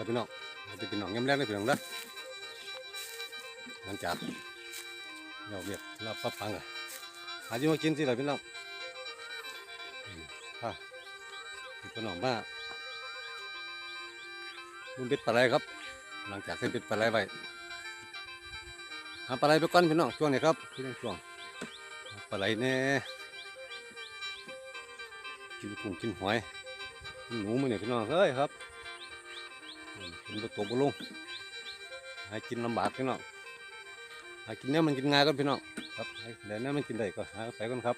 ครับพี่น้องจะพี่น้องย้ำแรกเลยพี่น้องเด้อหลังจากเราเรียกเราปั๊บปังอะหาที่มากินสิเลยพี่น้องค่ะพี่น้องมามันเป็ดปลาไหลครับ หลังจากที่เป็ดปลาไหลไว้หาปลาไหลไปก่อนพี่น้องช่วงนี้ครับพี่น้องช่วงปลาไหลแน่กินกุ้งกินหอยหนูมาเนี่ยพี่น้องเฮ้ยครับ กินบตัวบะลงหากินลำบากพี่น้องหากินเนี้ยมันกินง่ายก็พี่น้องครับเดี๋ยวเนี้ยมันกินได้ก็หาไปก่อนครับ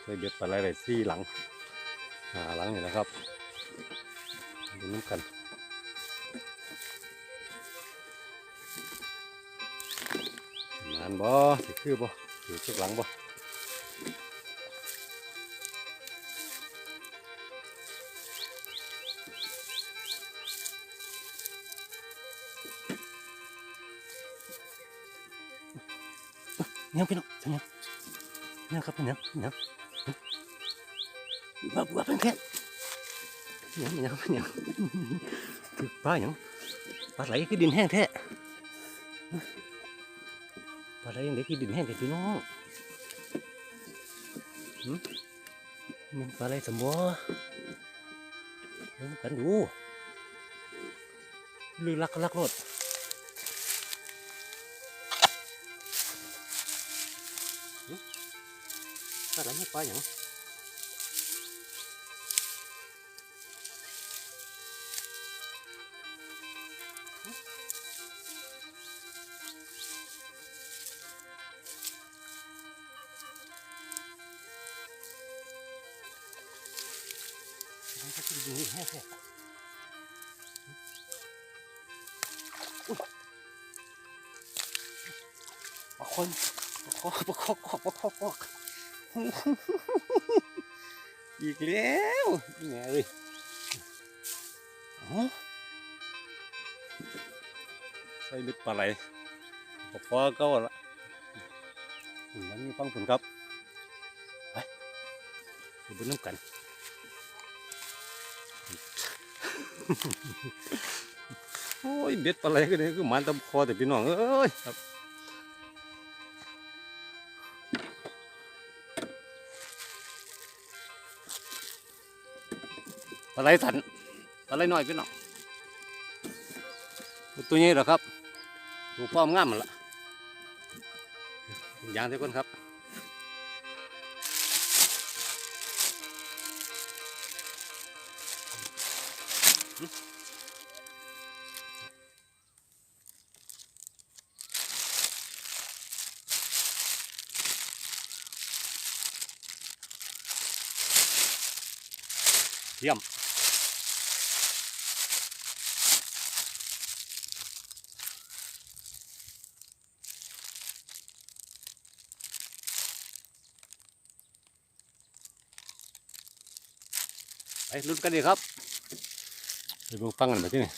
เคยเบ็ดปลาไหลไปสี่หลังหาหลังนี่แหละครับดูน้ำกันนานบ่สิคือบ่ถือชุดหลังบ่ ยังพี่น้องยังยังยังครับเป็นยังยังบ้าบ้าเป็นแค่ยังยังเป็นยังคือปลายังปลาไหลคือดินแห้งแท้ปลาไหลยังเด็กคือดินแห้งแต่พี่น้องหืมมันปลาไหลสมบูรณ์กันดูลือลักลักรถ ปลาไหลไม่ปลาอย่างมันก็คือดูแห้งๆอุ๊ยปลาคนปลาคอปลาคอปลาคอปลาคอปลาค อีกแล้วแหน่เลยใส่เม็ดปลาไหลพอพอก็ละอุ่นแล้วมีฟังผลครับไปไปนน้ำกันโอ้ยเบ็ดปลาไหลก็เนี่ยคือมันตำคอแต่พี่น้องเอ้ยครับ ปลาไหลสันปลาไหลน้อยพี่น้องตัวนี้เหรอครับตัวพ่อมงามมันละยางเท่ากันครับเยี่ยม ลุ้นกันดีครับไปเบิ่งฟังกันไปที่นี่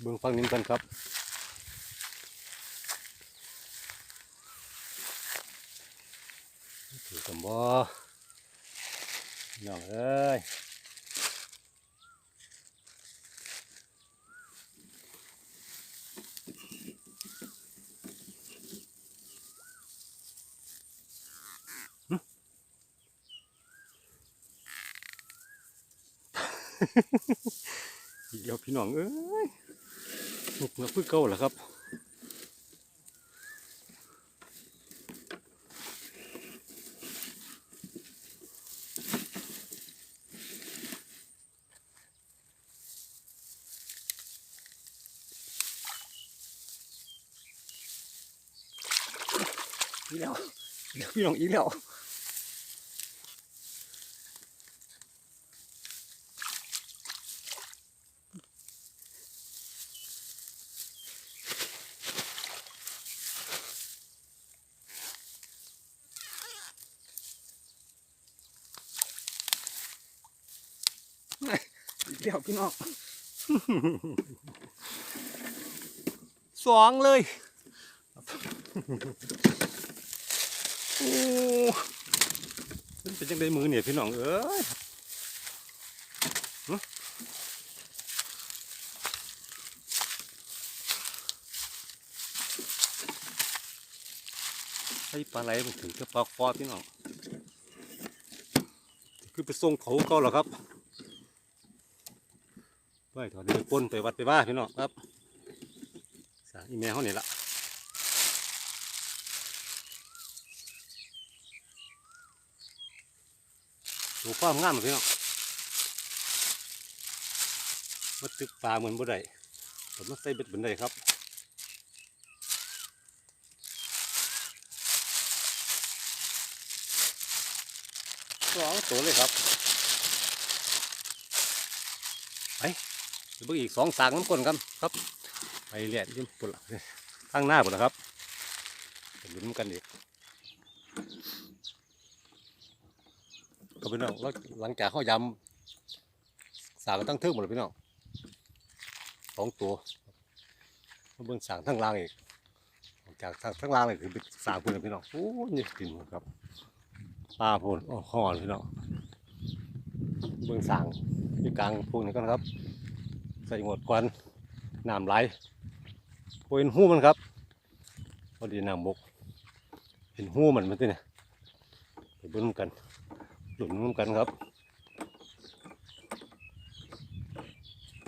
เบื้องฟังนี้กันครับถือสมบอน้องเอ้ย อีกแล้วพี่น้องเอ้ยลุกแล้วพึ่งเก่าเหรอครับอีกแล้วอีกแล้วพี่น้องอีกแล้ว อีกแล้วพี่น้องสองเลยโอ้มันเป็นจังไดมือเนี่ยพี่น้องเอ้ยหึไอ้ปลาไหลมันถึงจะปลาคอพี่น้องคือไปส่งเขาเขาเหรอครับ ไปถอดเดินปนไปวัดไปบ้าพี่น้องครับสาอีแม่เขานี่ละดูความงามพี่น้องมาตึกปลาเหมือนบ่ได้ผมมาใส่เบ็ดบนได้ครับสองตัวเลยครับไป เบิ่งอีกสองสางน้ำก้นกันครับไปเรียนยิ่งปุ่นละข้างหน้าปุ่นละครับลุ้นกันอีกก็พี่น้องแล้วหลังจากเขายำสางกันตั้งเทิงหมดเลยพี่น้องสองตัวเบิ่งสางทั้งล่างอีกจากทางทั้งล่างเลยคือเป็นสางพุ่นเลยพี่น้องโอ้ยนี่กินหมดครับปลาพุ่นโอ้ห่อนพี่น้องเบิ่งสางอยู่กลางพุ่นนี่กันครับ ใส่หมดกวนน้ำไหลโอยเห็นหูมันครับพอดีน้ำบก เห็นหูมันมันที่เนี่ยไปบิ่งกันหลุนร่วมกันครับ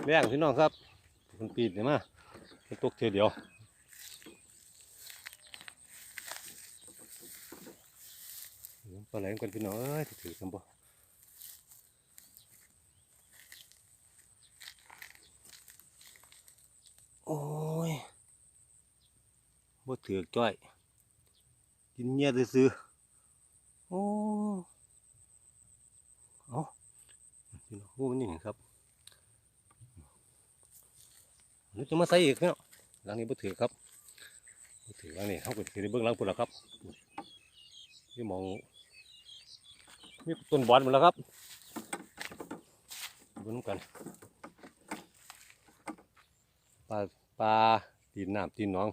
แรงพี่น้องครับมันปีนเนี่ยมาเป็นตกเทียเดียวปลาไหลกันพี่น้องเอ้ยถือกันบ่โอ้ย บ่ถือจ้อย กินเงียซื้อโอ้เอาพี่น้องหูมันนี่ครับนี่จะมาใส่อีกเนาะหลังนี้บ่ถือครับบ่ถือหลังนี้เขาก็ถือในเบื้องหลังพุ่นละครับนี่มองมีต้นบอนหมดแล้วครับดูน้ำกันปลาปลาตีนน้ำตีนหน้อง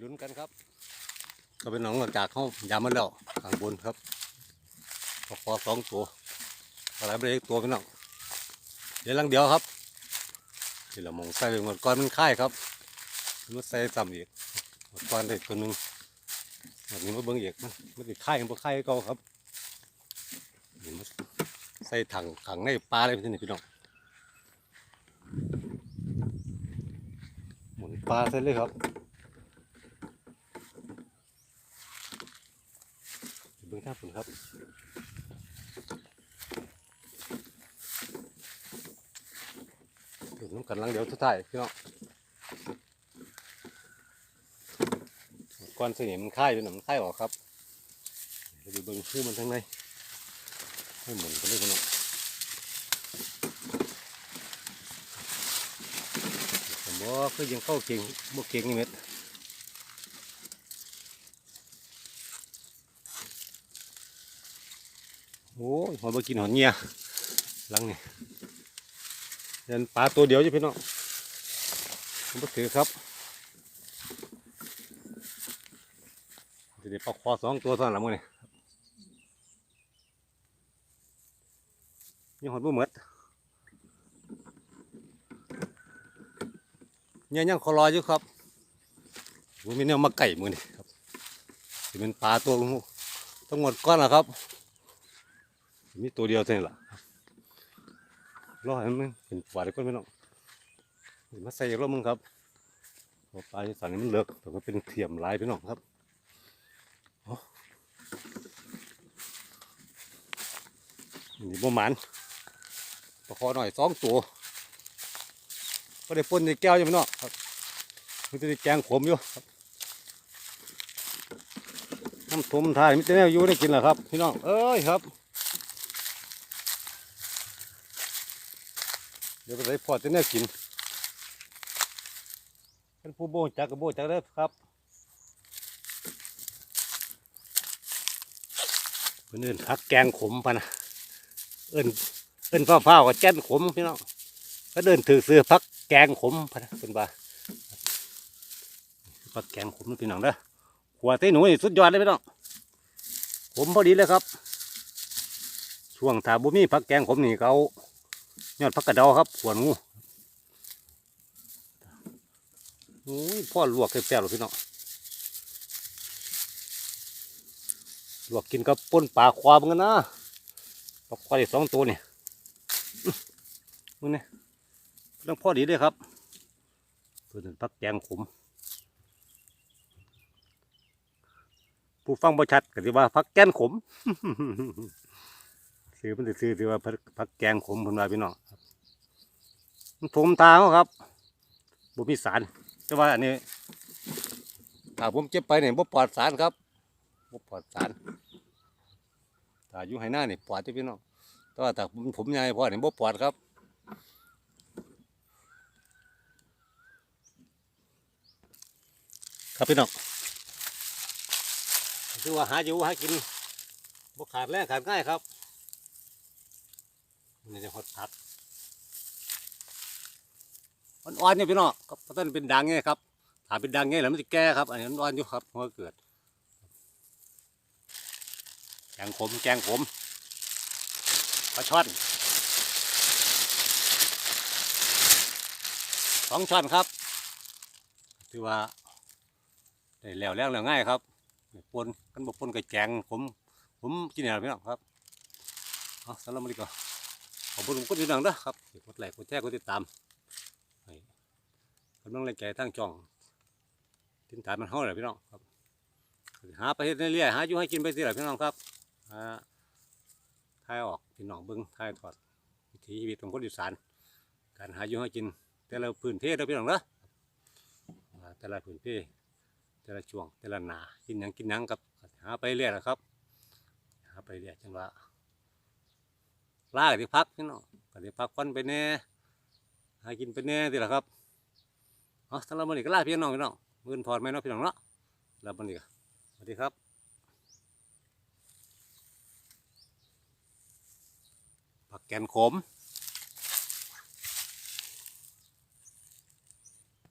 ลุ้นกันครับ ก็เป็นหน้องจากเขายามมาแล้วข้างบนครับปลาคอสองตัวปลาไหลไปอีกตัวพี่น้องเดี๋ยวลังเดียวครับที่เรามองใส่ไปหมดก้อนมันค่ายครับมันใส่ซ้ำอีกหมดก้อนได้ตัวหนึ่งแบบนี้มาเบิ้งเอกมันมันติดค่ายมันบ่ค่ายก่าครับใส่ถังขังในปลาเลยพี่นี่พี่น้องหมุนปลาใส่เลยครับ บิ้งท่าฝุ่นครับถึงน้ำกันลังเดียวทุกท่ายพี่น้องก้อนเสนิมมันค่ายเป็นหนังค่ายออกครับไปดูเบิ้งชื่อมันทั้งในให้หมุนกันเลยพี่น้องผมบอกว่คือยังเข้าเก่งบวเก่งนี่เม็ด โอ้ยหอยบกินหอยเงียลังนี่เดินปลาตัวเดียวอยู่พี่น้องผมก็ถือครับเดี๋ยวปลาคอสองตัวเท่านั้นละมึงนี่ยังหดบ่หมดยังยังคอรออยู่ครับผมมีแนวมาไก่มือนี่ครับเป็นปลาตัวทั้งหมดก้อนละครับ มีตัวเดียวเท่านั้นละรอให้มันเป็นหวานก้นไม่น้องมาใส่รอบมึงครับปลาที่สั่งนี่มันเลิกแต่ก็เป็นเทียมลายพี่น้องครับนี่บ่หมันประคอหน่อยสองตัวก็ได้ปนในแก้วอยู่พี่น้องครับมันจะได้แกงขมอยู่ครับน้ำทมทายมิตรแนวอยู่ได้กินเหรอครับ พี่น้องเอ้ยครับ เดี๋ยวไปใส่พอจะเนี่ยกินเป็นผู้โบจักกับโบจักเด้ครับเพื่นเอื่นพักแกงขมพะนะเอื่นเอื่นฟ้าวๆกับแจ้นขมพี่น้องก็เดินถือซื้อพักแกงขมพะนะเป็นบ่าพักแกงขมพี่น้องเด้อหัวเต้หนูนี่สุดยอดเลยพี่น้องผมพอดีเลยครับ ช่วงถ้าบุมีผักแกงผมนี่เอา ยอดผักกระดาครับขวนงูโอ้ยพ่อลวกแซ่บๆเลยพี่น้องลวกกินกับป่นปลาควาเหมือนกันนะปลาควาอีกสองตัวนี่อื้อมึงนี่เรื่องพ่อดีเลยครับตัวนึงผักแกงขมผู้ฟังบ่ชัดก็สิว่าผักแกนขม ซื้อมันสิซื้อสิว่าผักแกงขมเพิ่นว่าพี่น้องมันถมตาเขาครับบ่มีสารแต่ว่าอันนี้ถ้าผมเจ็บไปเนี่ยบ่ปลอดสารครับบ่ปลอดสารถ้าอยู่ไหหน้าเนี่ยปลอดที่พี่น้องแต่ว่าถ้าผมผมใหญ่พอเนี่ยบ่ปลอดครับครับพี่น้องคือว่าหาอยู่หากินบ่ขาดแรงขาดง่ายครับ นี่จะหดผักอ่อนๆเนี่ยพี่น้องก็เพราะต้นเป็นดังไงครับถ้าเป็นดังไงแล้วมันจะแก่ครับ อันนี้มันอ่อนอยู่ครับหัวเกิดแกงขมแกงขมปลาช่อนสองช้อนครับ ถือว่าได้แล้วแล้วแล้วง่ายครับปนกันบกปนกับแจงผมผมกินอะไรพี่น้องครับ เอาสำหรับวันนี้ก็ ขอบคุณทุกคนที่ดังนะครับกดไลค์กดแชร์กดติดตามกำลังแรงใจทั้งช่องติดตามมันเฮาเลยพี่น้องครับ หาไปเฮ็ดเรื่อยๆหาอยู่ให้กินไปสิแหละพี่น้องครับหาทายออกพี่น้องเบิ้งทายถอดวิถีชีวิตของคนอีสานการหาอยู่ให้กิน แต่ละพื้นที่เราพี่น้องเนาะแต่ละพื้นที่แต่ละช่วงแต่ละหนากินยังกินยังกับหาไปเรื่อยแหละครับหาไปเรื่อยจังว่า ล่าก็ที่พักพี่น้องก็ที่พักฟันไปแน่หากินไปแน่ทีละครับเอาสำหรับวันนี้ก็ลาพี่น้องพี่น้องมือนพอดไหมเนาะพี่น้องเนาะแล้ววันนี้ก็สวัสดีครับผักแกนขม